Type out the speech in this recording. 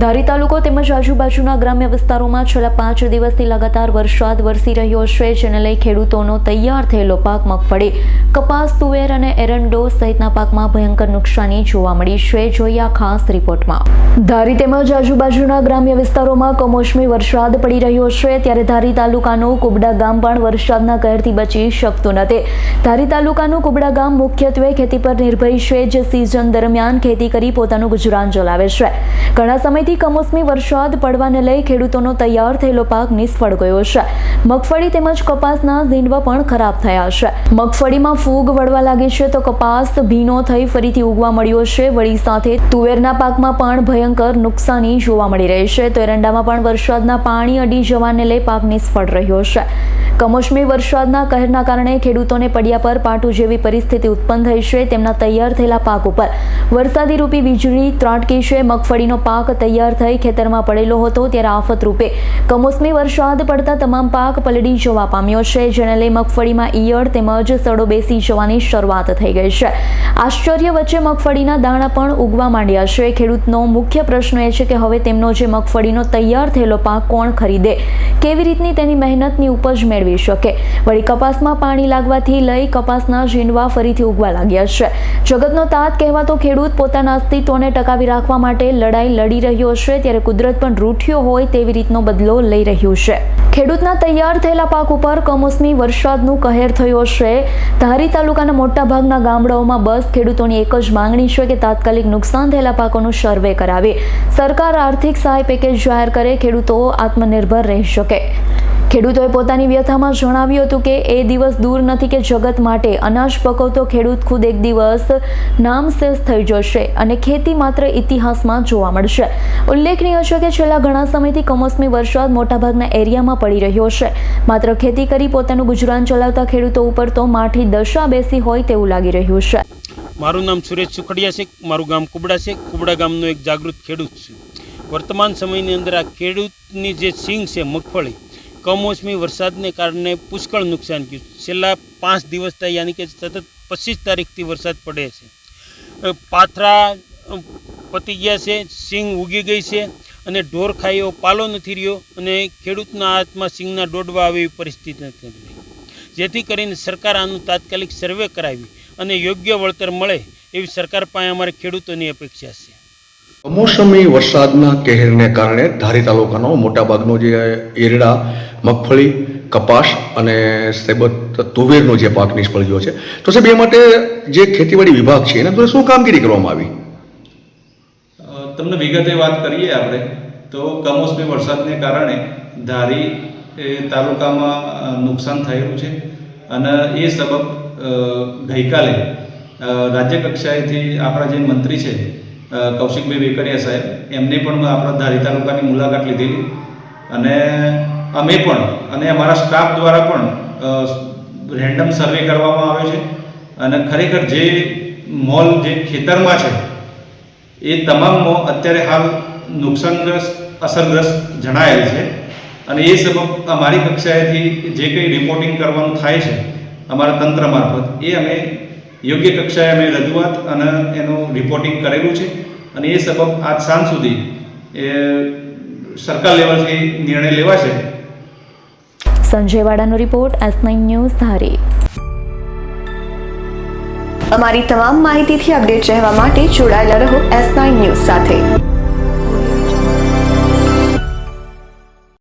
ધારી તાલુકો તેમજ આજુબાજુના ગ્રામ્ય વિસ્તારોમાં છેલ્લા પાંચ દિવસથી લગાતાર વરસાદ વરસી રહ્યો છે, જેને લઈ ખેડૂતોનો તૈયાર થયેલો પાક મગફળી, કપાસ, તુવેર અને એરંડો સહિતના પાકમાં ભયંકર નુકસાની જોવા મળી છે. જોઈએ આ ખાસ રિપોર્ટમાં. ધારી તેમજ આજુબાજુના ગ્રામ્ય વિસ્તારોમાં કમોસમી વરસાદ પડી રહ્યો છે, ત્યારે ધારી તાલુકાનું કુબડા ગામ પણ વરસાદના કહેરથી બચી શકતું નથી. ધારી તાલુકાનું કુબડા ગામ મુખ્યત્વે ખેતી પર નિર્ભર છે, જે સિઝન દરમિયાન ખેતી કરી પોતાનું ગુજરાન ચલાવે છે. ઘણા સમયથી કમોસમી વરસાદ પડવાને લઈ ખેડૂતોનો તૈયાર થયેલો પાક નિષ્ફળ ગયો છે. મગફળી તેમજ કપાસના ઝીંડવા પણ ખરાબ થયા છે. મગફળીમાં ફૂગ વળવા લાગી છે તો કપાસ ભીનો થઈ ફરીથી ઉગવા મળ્યો છે. વળી સાથે તુવેરના પાકમાં પણ ભયંકર નુકસાની જોવા મળી રહી છે. તો એરંડામાં પણ વરસાદના પાણી અડી જવાને લઈ પાક નિષ્ફળ રહ્યો છે. કમોસમી વરસાદના કહેરના કારણે ખેડૂતોને પડ્યા પર પાટું જેવી પરિસ્થિતિ ઉત્પન્ન થઈ છે. તેમના તૈયાર થયેલા પાક ઉપર વરસાદી રૂપી વીજળી ત્રાટકી છે. મગફળીનો પાક તૈયાર થઈ ખેતરમાં પડેલો હતો ત્યારે આફત રૂપે કમોસમી વરસાદ પડતા તમામ પાક પલળી જવા પામ્યો છે. જેને લઈ મગફળીમાં ઈયળ તેમજ સડો બેસી જવાની શરૂઆત થઈ ગઈ છે. આશ્ચર્ય વચ્ચે મગફળીના દાણા પણ ઉગવા માંડ્યા છે. ખેડૂતનો મુખ્ય પ્રશ્ન એ છે કે હવે તેમનો જે મગફળીનો તૈયાર થયેલો પાક કોણ ખરીદે? કેવી રીતની તેની મહેનતની ઉપજ મેળવી શકે. વળી કપાસમાં પાણી લાગવાથી લઈ કપાસના ઝીંડવા ફરીથી ઉગવા લાગ્યા છે. જગતનો તાત કહેવાતો ખેડૂત પોતાના અસ્તિત્વને ટકાવી રાખવા માટે લડાઈ લડી રહ્યો છે, ત્યારે કુદરત પણ રૂઠ્યો હોય તેવી રીતનો બદલો લઈ રહ્યું છે. ખેડૂતના તૈયાર થયેલા પાક ઉપર કમોસમી વરસાદનું કહેર થયો છે. ધારી તાલુકાના મોટાભાગના ગામડાઓમાં બસ ખેડૂતોની એક જ માંગણી છે કે તાત્કાલિક નુકસાન થયેલા પાકોનું સર્વે કરાવે. સરકાર આર્થિક સહાય પેકેજ જાહેર કરે, ખેડૂતો આત્મનિર્ભર રહી શકે. ખેડૂતોએ પોતાની વ્યથામાં જણાવ્યું હતું કે એ દિવસ દૂર નથી કે જગત માટે. અનાજ પકવતો ખેડૂત ખુદ એક દિવસ નામશેષ થઈ જશે અને ખેતી માત્ર ઇતિહાસમાં જોવા મળશે. ઉલ્લેખનીય છે કે છેલ્લા ઘણા સમયથી કમોસમી વરસાદ મોટાભાગના એરિયામાં પડી રહ્યો છે. માત્ર ખેતી કરી પોતાનું ગુજરાન ચલાવતા ખેડૂતો ઉપર તો માઠી દશા બેસી હોય તેવું લાગી રહ્યું છે. મારું નામ સુરેશ સુખડિયા છે. મારું ગામ કુબડા છે. કુબડા ગામનો એક જાગૃત ખેડૂત છું. વર્તમાન સમયની અંદર આ ખેડૂતની જે સિંગ છે, મગફળી કમોસમી વરસાદને કારણે પુષ્કળ નુકસાન થયું. છેલ્લા પાંચ દિવસથી યાની કે સતત પચીસ તારીખથી વરસાદ પડે છે. પાથરા પતી ગયા છે, સિંગ ઉગી ગઈ છે અને ઢોર ખાઈઓ પાલો નથી રહ્યો અને ખેડૂતના હાથમાં સિંગના ડોડવા આવે એવી પરિસ્થિતિ નથી જેથી કરીને સરકાર આનું તાત્કાલિક સર્વે કરાવી અને યોગ્ય વળતર મળે એવી સરકાર પાસે અમારે ખેડૂતોની અપેક્ષા છે. કમોસમી વરસાદના કહેરને કારણે ધારી તાલુકાનો મોટાભાગનો જે એરડા, મગફળી, કપાસ અને સેબત, તુવેરનો જે પાક નિષ્ફળ ગયો છે. તો સાહેબ, એ માટે જે ખેતીવાડી વિભાગ છે, એના દ્વારા શું કામગીરી કરવામાં આવી? તમને વિગતે વાત કરીએ આપણે. તો કમોસમી વરસાદને કારણે ધારી તાલુકામાં નુકસાન થયેલું છે અને એ સબબ ગઈકાલે રાજ્ય કક્ષાએથી આપણા જે મંત્રી છે કૌશિકભાઈ વેકરિયા સાહેબ, એમને પણ આપણા ધારી તાલુકાની મુલાકાત લીધેલી. અને અમે પણ, અને અમારા સ્ટાફ દ્વારા પણ રેન્ડમ સર્વે કરવામાં આવ્યો છે. અને ખરેખર જે મોલ, જે ખેતરમાં છે, એ તમામ અત્યારે હાલ નુકસાનગ્રસ્ત, અસરગ્રસ્ત જણાયેલ છે. અને એ સબબ અમારી કક્ષાએથી જે કંઈ રિપોર્ટિંગ કરવાનું થાય છે, અમારા તંત્ર મારફત, એ અમે યોગ્ય કક્ષાએ અમે રજૂઆત અને એનું રિપોર્ટિંગ કરેલું છે અને એ સબબ આજ સાંજ સુધી એ સરકાર લેવલથી નિર્ણય લેવાશે. Sanjay વાડાનો report S nine news Dhari. અમારી તમામ માહિતીથી અપડેટ રહેવા માટે જોડાયેલા રહો એસ નાઇન ન્યૂઝ સાથે.